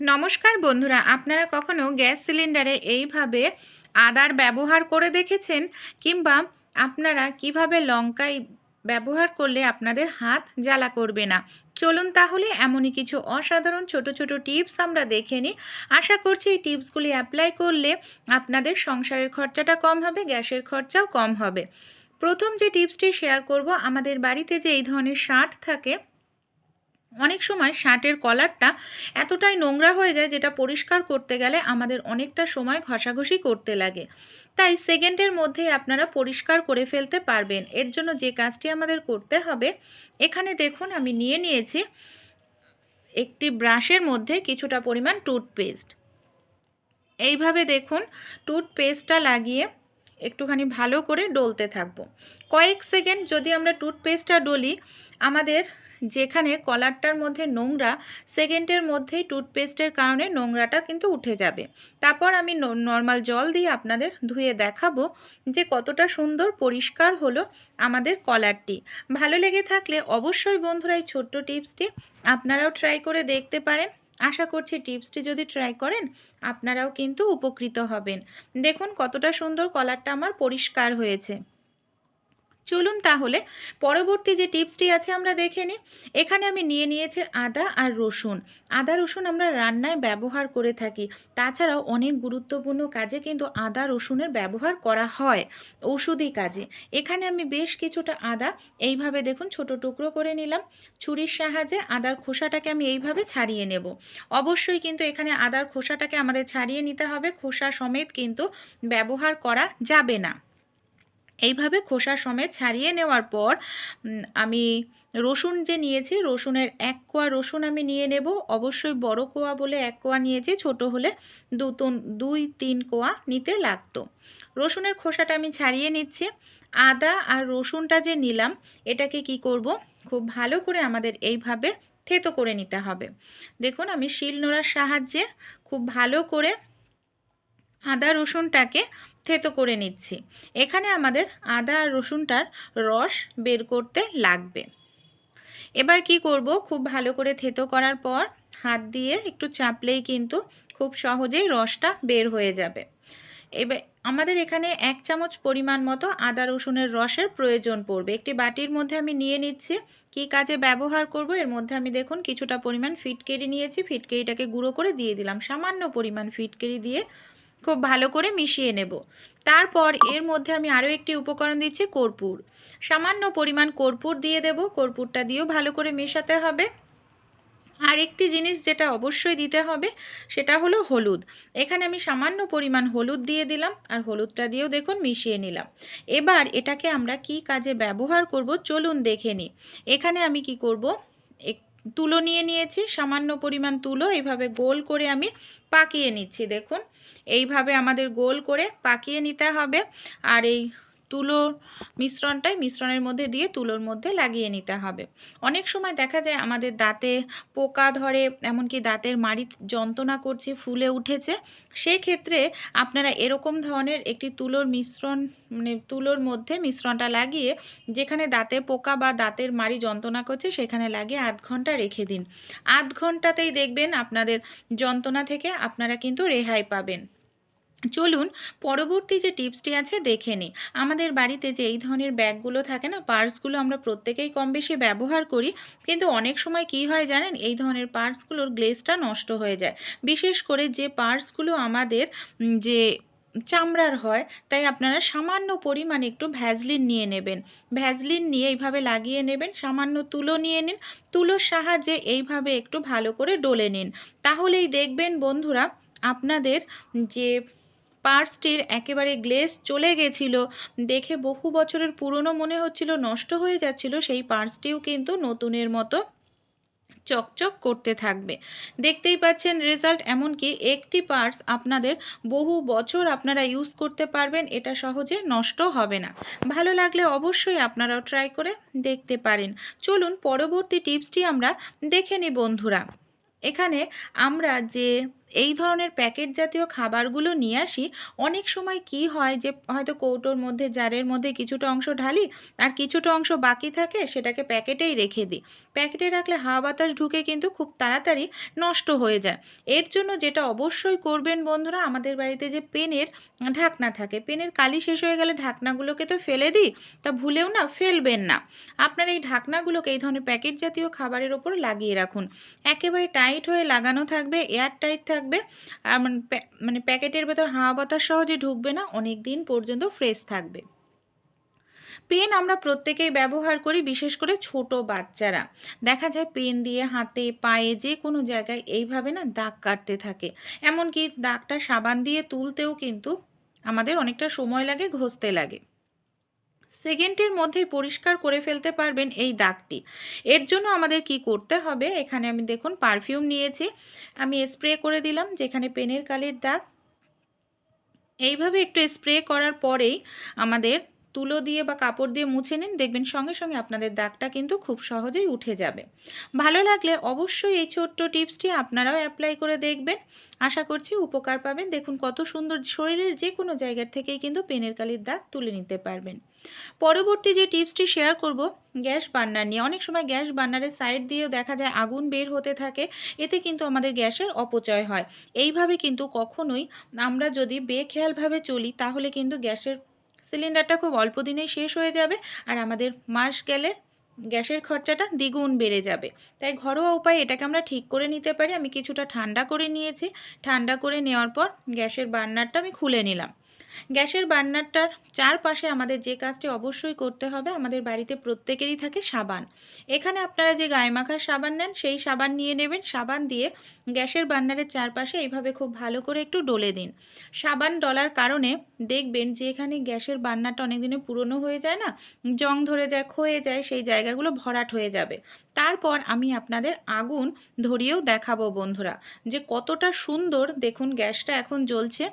নমস্কার বন্ধুরা, আপনারা কখনো গ্যাস সিলিন্ডারে এইভাবে আদার ব্যবহার করে দেখেছেন? কিংবা আপনারা কীভাবে লঙ্কায় ব্যবহার করলে আপনাদের হাত জ্বালা করবে না? চলুন তাহলে এমনই কিছু অসাধারণ ছোট ছোট টিপস আমরা দেখে নিই। আশা করছি এই টিপসগুলি অ্যাপ্লাই করলে আপনাদের সংসারের খরচাটা কম হবে, গ্যাসের খরচাও কম হবে। প্রথম যে টিপসটি শেয়ার করব, আমাদের বাড়িতে যে এই ধরনের শার্ট থাকে অনেক সময় শার্টের কলারটা এতটাই নোংরা হয়ে যায় যেটা পরিষ্কার করতে গেলে আমাদের অনেকটা সময় ঘষাঘষি করতে লাগে। তাই সেকেন্ডের মধ্যেই আপনারা পরিষ্কার করে ফেলতে পারবেন। এর জন্য যে কাজটি আমাদের করতে হবে, এখানে দেখুন আমি নিয়ে নিয়েছি একটি ব্রাশের মধ্যে কিছুটা পরিমাণ টুথপেস্ট। এইভাবে দেখুন টুথপেস্টটা লাগিয়ে একটুখানি ভালো করে ডলতে থাকব। কয়েক সেকেন্ড যদি আমরা টুথপেস্টটা ডলি, আমাদের যেখানে কলারটার মধ্যে নোংরা, সেকেন্ডের মধ্যেই টুথপেস্টের কারণে নোংরাটা কিন্তু উঠে যাবে। তারপর আমি নর্মাল জল দিয়ে আপনাদের ধুয়ে দেখাবো যে কতটা সুন্দর পরিষ্কার হলো আমাদের কলারটি। ভালো লেগে থাকলে অবশ্যই বন্ধুরা এই ছোট্ট টিপসটি আপনারাও ট্রাই করে দেখতে পারেন। আশা করছি টিপসটি যদি ট্রাই করেন, আপনারাও কিন্তু উপকৃত হবেন। দেখুন কতটা সুন্দর কলারটা আমার পরিষ্কার হয়েছে। চলুন তাহলে পরবর্তী যে টিপসটি আছে আমরা দেখে নিই। এখানে আমি নিয়ে নিয়েছি আদা আর রসুন। আদা, রসুন আমরা রান্নায় ব্যবহার করে থাকি। তাছাড়াও অনেক গুরুত্বপূর্ণ কাজে কিন্তু আদা, রসুনের ব্যবহার করা হয় ঔষধি কাজে। এখানে আমি বেশ কিছুটা আদা এইভাবে দেখুন ছোট টুকরো করে নিলাম। ছুরির সাহায্যে আদার খোসাটাকে আমি এইভাবে ছাড়িয়ে নেব। অবশ্যই কিন্তু এখানে আদার খোসাটাকে আমাদের ছাড়িয়ে নিতে হবে। খোসা সমেত কিন্তু ব্যবহার করা যাবে না। এইভাবে খোসা সমেত ছাড়িয়ে নেওয়ার পর আমি রসুন যে নিয়েছি, রসুনের এক কোয়া রসুন আমি নিয়ে নেব। অবশ্যই বড় কোয়া বলে এক কোয়া নিয়েছি, ছোট হলে দু দুই তিন কোয়া নিতে লাগতো। রসুনের খোসাটা আমি ছাড়িয়ে নিচ্ছি। আদা আর রসুনটা যে নিলাম, এটাকে কি করব? খুব ভালো করে আমাদের এইভাবে থেতো করে নিতে হবে। দেখুন, আমি শিল নোড়ার সাহায্যে খুব ভালো করে আদা রসুনটাকে থেতো করে নিচ্ছি। এখানে আমাদের আদা আর রসুনটার রস বের করতে লাগবে। এবার কি করব? খুব ভালো করে থেতো করার পর হাত দিয়ে একটু চাপলেই কিন্তু খুব সহজেই রসটা বের হয়ে যাবে। এবার আমাদের এখানে এক চামচ পরিমাণ মতো আদা রসুনের রসের প্রয়োজন পড়বে। একটি বাটির মধ্যে আমি নিয়ে নিচ্ছি। কি কাজে ব্যবহার করব? এর মধ্যে আমি দেখুন কিছুটা পরিমাণ ফিটকেরি নিয়েছি। ফিটকেরিটাকে গুঁড়ো করে দিয়ে দিলাম। সামান্য পরিমাণ ফিটকেরি দিয়ে খুব ভালো করে মিশিয়ে নেব। তারপর এর মধ্যে আমি আরও একটি উপকরণ দিচ্ছি, কর্পূর। সামান্য পরিমাণ কর্পূর দিয়ে দেব, কর্পূরটা দিয়েও ভালো করে মেশাতে হবে। আর একটি জিনিস যেটা অবশ্যই দিতে হবে, সেটা হলো হলুদ। এখানে আমি সামান্য পরিমাণ হলুদ দিয়ে দিলাম আর হলুদটা দিয়েও দেখুন মিশিয়ে নিলাম। এবার এটাকে আমরা কি কাজে ব্যবহার করব চলুন দেখে নিই। এখানে আমি কি করব? তুলো নিয়ে নিয়েছি, সামান্য পরিমাণ তুলো, এইভাবে গোল করে আমি পাকিয়ে নিচ্ছি, দেখুন। এইভাবে আমাদের গোল করে পাকিয়ে নিতে হবে। আর এই তুলোর মিশ্রণটাই মিশ্রণের মধ্যে দিয়ে তুলোর মধ্যে লাগিয়ে নিতে হবে। অনেক সময় দেখা যায় আমাদের দাঁতে পোকা ধরে, এমনকি দাঁতের মাড়ি যন্ত্রণা করছে, ফুলে উঠেছে, সেক্ষেত্রে আপনারা এরকম ধরনের একটি তুলোর মিশ্রণ মানে তুলোর মধ্যে মিশ্রণটা লাগিয়ে, যেখানে দাঁতে পোকা বা দাঁতের মাড়ি যন্ত্রণা করছে, সেখানে লাগিয়ে আধ ঘণ্টা রেখে দিন। আধ ঘন্টাতেই দেখবেন আপনাদের যন্ত্রণা থেকে আপনারা কিন্তু রেহাই পাবেন। চলুন পরবর্তী যে টিপসটি আছে দেখে নিই। আমাদের বাড়িতে যে এই ধরনের ব্যাগগুলো থাকে না পার্সগুলো আমরা প্রত্যেকেই কম বেশি ব্যবহার করি, কিন্তু অনেক সময় কি হয় জানেন, এই ধরনের পার্সগুলোর গ্লেসটা নষ্ট হয়ে যায়। বিশেষ করে যে পার্সগুলো আমাদের যে চামড়ার হয়, তাই আপনারা সামান্য পরিমাণে একটু ভ্যাজলিন নিয়ে নেবেন। ভ্যাজলিন নিয়ে এইভাবে লাগিয়ে নেবেন, সামান্য তুলো নিয়ে নিন, তুলোর সাহায্যে এইভাবে একটু ভালো করে ডলে নিন। তাহলেই দেখবেন বন্ধুরা, আপনাদের যে পার্সটির একেবারে গ্লেস চলে গেছিল। দেখে বহু বছরের পুরনো মনে হচ্ছিল নষ্ট হয়ে যাচ্ছিল, সেই পার্সটিও কিন্তু নতুনের মতো চকচক করতে থাকবে। দেখতেই পাচ্ছেন রেজাল্ট এমনকি একটি পার্টস আপনাদের বহু বছর আপনারা ইউজ করতে পারবেন, এটা সহজে নষ্ট হবে না। ভালো লাগলে অবশ্যই আপনারাও ট্রাই করে দেখতে পারেন। চলুন পরবর্তী টিপসটি আমরা দেখে নিই বন্ধুরা। এখানে আমরা যে এই ধরনের প্যাকেট জাতীয় খাবারগুলো নিয়ে আসি, অনেক সময় কি হয় যে হয়তো কৌটোর মধ্যে, জারের মধ্যে কিছুটা অংশ ঢালি আর কিছুটা অংশ বাকি থাকে সেটাকে প্যাকেটেই রেখে দিই। প্যাকেটে রাখলে হাওয়া বাতাস ঢুকে কিন্তু খুব তাড়াতাড়ি নষ্ট হয়ে যায়। এর জন্য যেটা অবশ্যই করবেন বন্ধুরা, আমাদের বাড়িতে যে পেনের ঢাকনা থাকে, পেনের কালি শেষ হয়ে গেলে ঢাকনাগুলোকে তো ফেলে দিই, তা ভুলেও না, ফেলবেন না। আপনার এই ঢাকনাগুলোকে এই ধরনের প্যাকেট জাতীয় খাবারের ওপর লাগিয়ে রাখুন। একেবারে টাইট হয়ে লাগানো থাকবে এয়ার টাইট থাকবে আর মানে মানে প্যাকেটের ভেতর হাওয়া বাতাস সহজে ঢুকবে না অনেক দিন পর্যন্ত ফ্রেশ থাকবে। পেন আমরা প্রত্যেকেই ব্যবহার করি, বিশেষ করে ছোট বাচ্চারা। দেখা যায় পেন দিয়ে হাতে, পায়ে যে কোনো জায়গায় এইভাবে না দাগ কাটতে থাকে। এমনকি দাগটা সাবান দিয়ে তুলতেও কিন্তু আমাদের অনেকটা সময় লাগে, ঘষতে লাগে। সেকেন্ডের মধ্যেই পরিষ্কার করে ফেলতে পারবেন এই দাগটি। এর জন্য আমাদের কি করতে হবে? এখানে আমি দেখুন পারফিউম নিয়েছি। আমি স্প্রে করে দিলাম, যেখানে পেনের কালির দাগ। এইভাবে একটু স্প্রে করার পরেই আমাদের তুলো দিয়ে বা কাপড় দিয়ে মুছে নিন। দেখবেন সঙ্গে সঙ্গে আপনাদের দাগটা কিন্তু খুব সহজেই উঠে যাবে। ভালো লাগলে অবশ্যই এই ছোট্ট টিপসটি আপনারাও অ্যাপ্লাই করে দেখবেন। আশা করছি উপকার পাবেন। দেখুন কত সুন্দর শরীরের যে কোনো জায়গার থেকেই কিন্তু পেনের কালির দাগ তুলে নিতে পারবেন। পরবর্তী যে টিপসটি শেয়ার করব, গ্যাস বার্নার নিয়ে। অনেক সময় গ্যাস বার্নারের সাইড দিয়েও দেখা যায় আগুন বের হতে থাকে, এতে কিন্তু আমাদের গ্যাসের অপচয় হয়। এইভাবে কিন্তু কখনোই আমরা যদি বেখেয়ালভাবে চলি, তাহলে কিন্তু গ্যাসের সিলিন্ডারটা খুব অল্প দিনেই শেষ হয়ে যাবে আর আমাদের মাস গেলে গ্যাসের খরচাটা দ্বিগুণ বেড়ে যাবে। তাই ঘরোয়া উপায়ে এটাকে আমরা ঠিক করে নিতে পারি। আমি কিছুটা ঠান্ডা করে নিয়েছি। ঠান্ডা করে নেওয়ার পর গ্যাসের বার্নারটা আমি খুলে নিলাম। গ্যাসের বার্নারটার চারপাশে আমাদের যে কাজটি অবশ্যই করতে হবে, আমাদের বাড়িতে প্রত্যেকেরই থাকে সাবান। এখানে আপনারা যে গায়ে মাখার সাবান নেন, সেই সাবান নিয়ে নেবেন। সাবান দিয়ে গ্যাসের বার্নারের চারপাশে এইভাবে খুব ভালো করে একটু ডলে দিন। সাবান ডলার কারণে দেখবেন যে এখানে গ্যাসের বার্নারটা অনেক দিনে পুরনো হয়ে যায় না, জং ধরে যায়, ক্ষয়ে যায়, সেই জায়গাগুলো ভরাট হয়ে যাবে। তারপর আমি আপনাদের আগুন ধরিয়েও দেখাবো বন্ধুরা, যে কতটা সুন্দর দেখুন গ্যাসটা এখন জ্বলছে।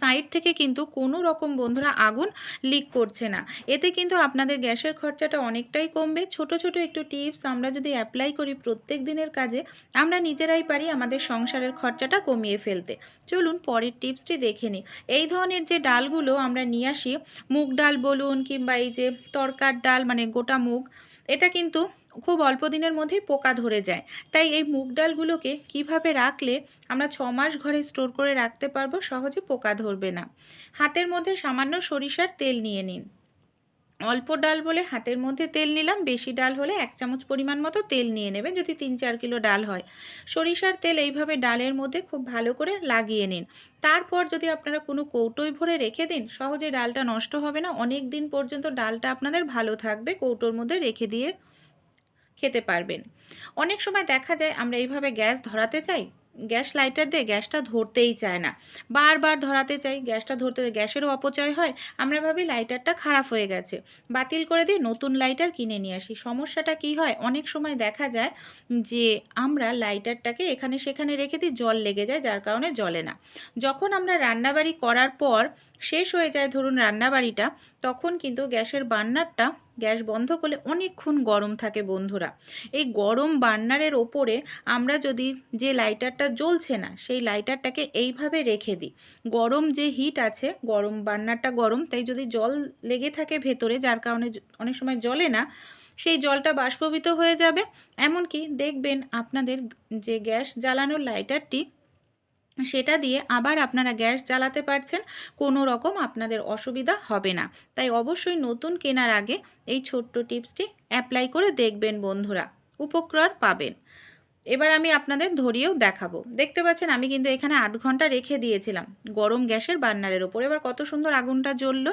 সাইড থেকে কিন্তু কোনো রকম বন্ধুরা আগুন লিক করছে না। এতে কিন্তু আপনাদের গ্যাসের খরচাটা অনেকটাই কমবে। ছোট ছোট একটু টিপস আমরা যদি অ্যাপ্লাই করি প্রত্যেক দিনের কাজে, আমরা নিজেরাই পারি আমাদের সংসারের খরচাটা কমিয়ে ফেলতে। চলুন পরের টিপসটি দেখে নিই। এই ধরনের যে ডালগুলো আমরা নিয়ে আসি, মুগ ডাল বলুন কিংবা এই যে তরকার ডাল মানে গোটা মুগ, এটা কিন্তু খুব অল্প দিনের মধ্যেই পোকা ধরে যায়। তাই এই মুগ ডালগুলোকে কীভাবে রাখলে আমরা ছ মাস ঘরে স্টোর করে রাখতে পারব সহজে পোকা ধরবে না। হাতের মধ্যে সামান্য সরিষার তেল নিয়ে নিন। অল্প ডাল বলে হাতের মধ্যে তেল নিলাম, বেশি ডাল হলে এক চামচ পরিমাণ মতো তেল নিয়ে নেবেন যদি তিন চার কিলো ডাল হয়। সরিষার তেল এইভাবে ডালের মধ্যে খুব ভালো করে লাগিয়ে নিন। তারপর যদি আপনারা কোনো কৌটোয় ভরে রেখে দিন, সহজে ডালটা নষ্ট হবে না। অনেক দিন পর্যন্ত ডালটা আপনাদের ভালো থাকবে, কৌটোর মধ্যে রেখে দিয়ে খেতে পারবেন। অনেক সময় দেখা যায় আমরা এইভাবে গ্যাস ধরাতে চাই, গ্যাস লাইটার দিয়ে গ্যাসটা ধরতেই চায় না। বারবার ধরাতে চাই, গ্যাসটা ধরতে গ্যাসেরও অপচয় হয়। আমরা ভাবি লাইটারটা খারাপ হয়ে গেছে। বাতিল করে দিয়ে নতুন লাইটার কিনে নিয়ে আসি। সমস্যাটা কি হয়? অনেক সময় দেখা যায় যে আমরা লাইটারটাকে এখানে সেখানে রেখে দিই, জল লেগে যায়, যার কারণে জ্বলে না। যখন আমরা রান্নাবাড়ি করার পর শেষ হয়ে যায় ধরুন রান্নাবাড়িটা, তখন কিন্তু গ্যাসের বার্নারটা গ্যাস বন্ধ করলে অনেকক্ষণ গরম থাকে বন্ধুরা। এই গরম বার্নারের ওপরে আমরা যদি যে লাইটারটা জ্বলছে না, সেই লাইটারটাকে এইভাবে রেখে দিই। গরম যে হিট আছে, গরম বার্নারটা গরম, তাই যদি জল লেগে থাকে ভেতরে, যার কারণে অনেক সময় জ্বলে না, সেই জলটা বাষ্পীভূত হয়ে যাবে। এমনকি দেখবেন আপনাদের যে গ্যাস জ্বালানোর লাইটারটি সেটা দিয়ে আবার আপনারা গ্যাস জ্বালাতে পারছেন, কোনো রকম আপনাদের অসুবিধা হবে না। তাই অবশ্যই নতুন কেনার আগে এই ছোট্ট টিপসটি অ্যাপ্লাই করে দেখবেন বন্ধুরা উপকার পাবেন। এবার আমি আপনাদের ধরিয়েও দেখাবো। দেখতে পাচ্ছেন, আমি কিন্তু এখানে আধ ঘণ্টা রেখে দিয়েছিলাম গরম গ্যাসের বার্নারের ওপর এবার কত সুন্দর আগুনটা জ্বললো।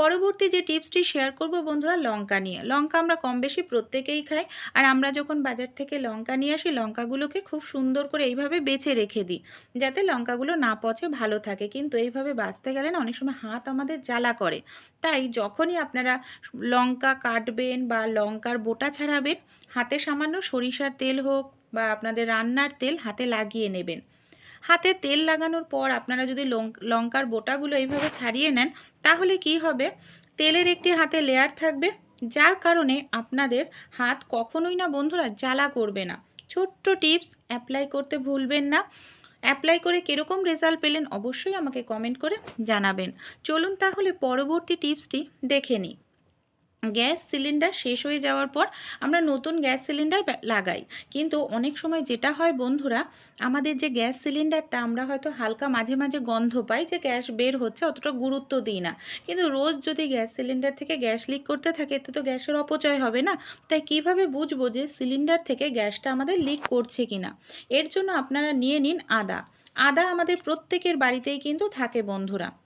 পরবর্তী যে টিপসটি শেয়ার করব বন্ধুরা, লঙ্কা নিয়ে। লঙ্কা আমরা কম বেশি প্রত্যেকেই খাই। আর আমরা যখন বাজার থেকে লঙ্কা নিয়ে আসি, লঙ্কাগুলোকে খুব সুন্দর করে এইভাবে বেছে রেখে দিই, যাতে লঙ্কাগুলো না পচে ভালো থাকে। কিন্তু এইভাবে বাঁচতে গেলে না, অনেক সময় হাত আমাদের জ্বালা করে। তাই যখনই আপনারা লঙ্কা কাটবেন বা লঙ্কার বোটা ছাড়াবেন, হাতে সামান্য সরিষার তেল হোক বা আপনাদের রান্নার তেল হাতে লাগিয়ে নেবেন। হাতে তেল লাগানোর পর আপনারা যদি লঙ্ক- লঙ্কার বোটাগুলো এইভাবে ছাড়িয়ে নেন, তাহলে কি হবে? তেলের একটি হাতে লেয়ার থাকবে, যার কারণে আপনাদের হাত কখনোই না বন্ধুরা জ্বালা করবে না। ছোট্ট টিপস অ্যাপ্লাই করতে ভুলবেন না। অ্যাপ্লাই করে কীরকম রেজাল্ট পেলেন অবশ্যই আমাকে কমেন্ট করে জানাবেন। চলুন তাহলে পরবর্তী টিপসটি দেখে নিই। গ্যাস সিলিন্ডার শেষ হয়ে যাওয়ার পর আমরা নতুন গ্যাস সিলিন্ডার লাগাই। কিন্তু অনেক সময় যেটা হয় বন্ধুরা, আমাদের যে গ্যাস সিলিন্ডারটা আমরা হয়তো হালকা মাঝে মাঝে গন্ধ পাই যে গ্যাস বের হচ্ছে, অতটা গুরুত্ব দিই না। কিন্তু রোজ যদি গ্যাস সিলিন্ডার থেকে গ্যাস লিক করতে থাকে, এতে তো গ্যাসের অপচয় হবে না। তাই কীভাবে বুঝব যে সিলিন্ডার থেকে গ্যাসটা আমাদের লিক করছে কিনা? এর জন্য আপনারা নিয়ে নিন আদা। আদা আমাদের প্রত্যেকের বাড়িতেই কিন্তু থাকে বন্ধুরা।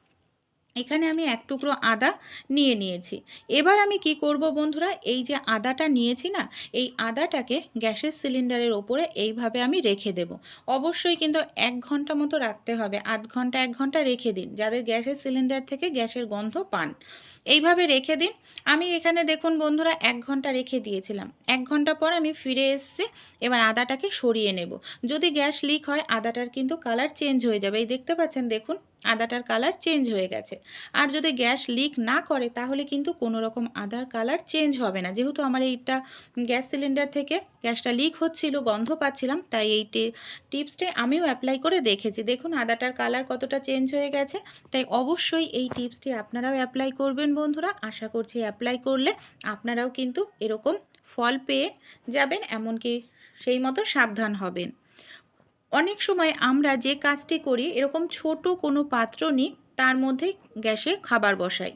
এখানে আমি এক টুকরো আদা নিয়ে নিয়েছি। এবার আমি কি করব বন্ধুরা? এই যে আদাটা নিয়েছি না, এই আদাটাকে গ্যাসের সিলিন্ডারের ওপরে এইভাবে আমি রেখে দেব। অবশ্যই কিন্তু এক ঘণ্টা মতো রাখতে হবে, আধ ঘণ্টা, এক ঘণ্টা রেখে দিন, যাদের গ্যাসের সিলিন্ডার থেকে গ্যাসের গন্ধ পান। এইভাবে রেখে দিন। আমি এখানে দেখুন বন্ধুরা, এক ঘণ্টা রেখে দিয়েছিলাম। এক ঘণ্টা পর আমি ফিরে এসেছি, এবার আদাটাকে সরিয়ে নেব। যদি গ্যাস লিক হয়, আদাটার কিন্তু কালার চেঞ্জ হয়ে যাবে। এই দেখতে পাচ্ছেন, দেখুন। আদাটার কালার চেঞ্জ হয়ে গেছে। আর যদি গ্যাস লিক না করে, তাহলে কিন্তু কোনো রকম আদার কালার চেঞ্জ হবে না। যেহেতু আমার এইটা গ্যাস সিলিন্ডার থেকে গ্যাসটা লিক হচ্ছিল, গন্ধ পাচ্ছিলাম, তাই এই টিপসটা আমিও অ্যাপ্লাই করে দেখেছি। দেখুন, আদাটার কালার কতটা চেঞ্জ হয়ে গেছে। তাই অবশ্যই এই টিপসটি আপনারাও অ্যাপ্লাই করবেন বন্ধুরা। আশা করছি অ্যাপ্লাই করলে আপনারাও কিন্তু এরকম ফল পেয়ে যাবেন, এমনকি সেই মতো সাবধান হবেন। অনেক সময় আমরা যে কাজটি করি, এরকম ছোট কোনো পাত্র নিই, তার মধ্যে গ্যাসে খাবার বসাই।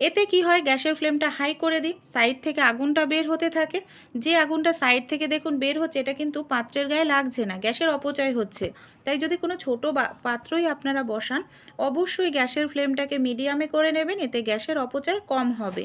এতে কি হয়, গ্যাসের ফ্লেমটা হাই করে দিই, সাইড থেকে আগুনটা বের হতে থাকে। যে আগুনটা সাইড থেকে দেখুন বের হচ্ছে, এটা কিন্তু পাত্রের গায়ে লাগছে না, গ্যাসের অপচয় হচ্ছে। তাই যদি কোনো ছোট পাত্রই আপনারা বসান, অবশ্যই গ্যাসের ফ্লেমটাকে মিডিয়ামে করে নেবেন, এতে গ্যাসের অপচয় কম হবে।